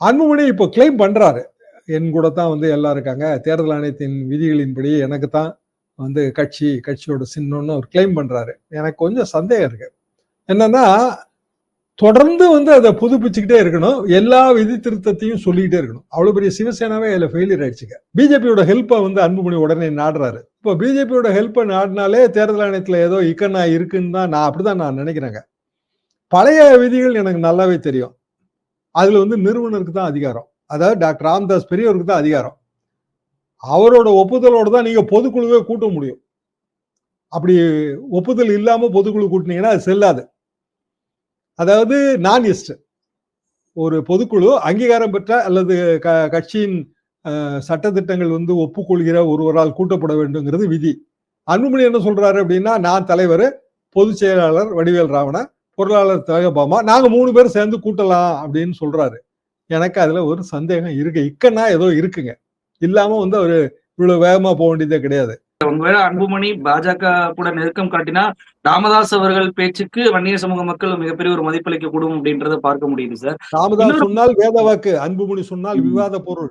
அன்புமணி இப்போ கிளைம் பண்றாரு. என் கூட தான் வந்து எல்லாம் இருக்காங்க. தேர்தல் ஆணையத்தின் விதிகளின்படி எனக்கு தான் வந்து கட்சி கட்சியோட சின்னம்னு அவர் கிளைம் பண்றாரு. எனக்கு கொஞ்சம் சந்தேகம் இருக்கு. என்னன்னா தொடர்ந்து வந்து அதை புதுப்பிச்சுக்கிட்டே இருக்கணும். எல்லா விதி திருத்தத்தையும் சொல்லிக்கிட்டே இருக்கணும். அவ்வளவு பெரிய சிவசேனாவே அதில் ஃபெயிலியர் ஆயிடுச்சுங்க. பிஜேபியோட ஹெல்ப்பை வந்து அன்புமணி உடனே நாடுறாரு. இப்போ பிஜேபியோட ஹெல்ப்பை நாடினாலே தேர்தல் ஆணையத்தில் ஏதோ இக்கண்ணா இருக்குன்னு தான் நான் அப்படிதான் நான் நினைக்கிறேங்க. பழைய விதிகள் எனக்கு நல்லாவே தெரியும். அதில் வந்து நிறுவனருக்கு தான் அதிகாரம். அதாவது டாக்டர் ராம்தாஸ் பெரியவருக்கு தான் அதிகாரம். அவரோட ஒப்புதலோடு தான் நீங்கள் பொதுக்குழுவே கூட்ட முடியும். அப்படி ஒப்புதல் இல்லாமல் பொதுக்குழு கூட்டினீங்கன்னா அது செல்லாது. அதாவது நான் எஸ்ட் ஒரு பொதுக்குழு அங்கீகாரம் பெற்ற அல்லது க- கட்சியின் சட்டத்திட்டங்கள் வந்து ஒப்புக்கொள்கிற ஒருவரால் கூட்டப்பட வேண்டுங்கிறது விதி. அன்புமணி என்ன சொல்றாரு அப்படின்னா நான் தலைவர் பொதுச் செயலாளர் வடிவேல் ராவணன். பொருளாளர் திலகபாமா நாங்க மூணு பேர் சேர்ந்து கூட்டலாம் அப்படின்னு சொல்றாரு. எனக்கு அதுல ஒரு சந்தேகம் இருக்கு. இக்கன்னா ஏதோ இருக்குங்க. இல்லாம வந்து அவரு இவ்வளவு வேகமா போக வேண்டியதே கிடையாது. ஒருவேளை அன்புமணி பாஜக கூட நெருக்கம் காட்டினா ராமதாஸ் அவர்கள் பேச்சுக்கு வன்னிய சமூக மக்கள் மிகப்பெரிய ஒரு மதிப்பளிக்க கூடும் அப்படின்றத பார்க்க முடியுது சார். ராமதாஸ் சொன்னால் வேத வாக்கு அன்புமணி சொன்னால். விவாத பொருள்.